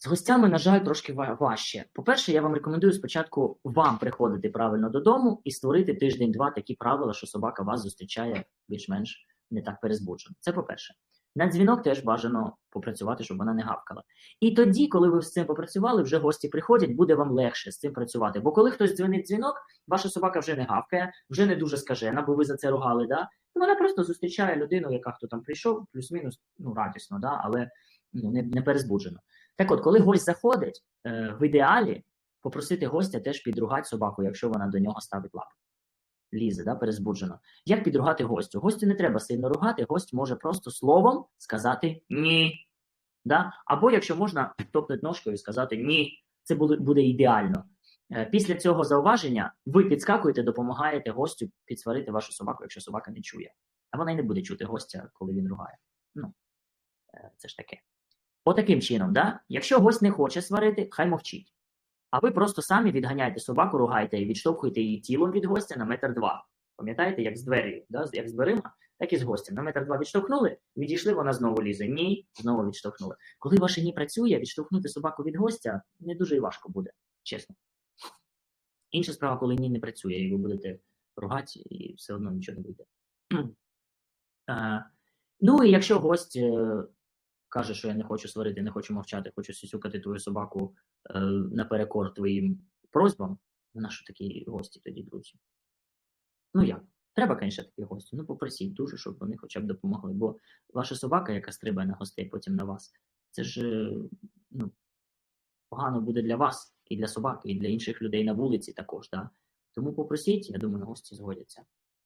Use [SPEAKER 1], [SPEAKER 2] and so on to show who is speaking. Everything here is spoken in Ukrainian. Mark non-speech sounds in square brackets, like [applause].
[SPEAKER 1] З гостями, на жаль, трошки важче. По-перше, я вам рекомендую спочатку вам приходити правильно додому і створити тиждень-два такі правила, що собака вас зустрічає більш-менш не так перезбуджено. Це по-перше. На дзвінок теж бажано попрацювати, щоб вона не гавкала. І тоді, коли ви з цим попрацювали, вже гості приходять, буде вам легше з цим працювати. Бо коли хтось дзвонить дзвінок, ваша собака вже не гавкає, вже не дуже скажена, бо ви за це ругали, да? вона просто зустрічає людину, яка хто там прийшов, плюс-мінус, ну радісно, да? але ну, не, не перезбуджено. Так от, коли гость заходить, е, в ідеалі попросити гостя теж підругати собаку, якщо вона до нього ставить лапу. Лізе, да, перезбуджено. Як підругати гостю? Гостю не треба сильно ругати, гость може просто словом сказати ні. Да? Або якщо можна топнути ножкою і сказати ні, це буде, ідеально. Е, Після цього зауваження ви підскакуєте, допомагаєте гостю підсварити вашу собаку, якщо собака не чує. А вона й не буде чути гостя, коли він ругає. Ну, е, це ж таке. Отаким чином, да? якщо гость не хоче сварити, хай мовчить. А ви просто самі відганяєте собаку, ругаєте і відштовхуєте її тілом від гостя на метр два. Пам'ятаєте, як з дверей, да? як з дверима, так і з гостем. На метр два відштовхнули, відійшли, вона знову лізе. Ні, знову відштовхнули. Коли ваше ні працює, відштовхнути собаку від гостя не дуже і важко буде, чесно. Інша справа, коли ні не працює, і ви будете ругати, і все одно нічого не вийде. [clears throat] Е, Ну і якщо гость е, каже, що я не хочу сварити, не хочу мовчати, хочу сюсюкати твою собаку е, наперекор твоїм просьбам, на що такі гості тоді, друзі? Ну як? Треба, звісно, такі гості. Ну попросіть дуже, щоб вони хоча б допомогли. Бо ваша собака, яка стрибає на гостей потім на вас, це ж е, ну, погано буде для вас і для собаки, і для інших людей на вулиці також. Да? Тому попросіть, я думаю, гості згодяться.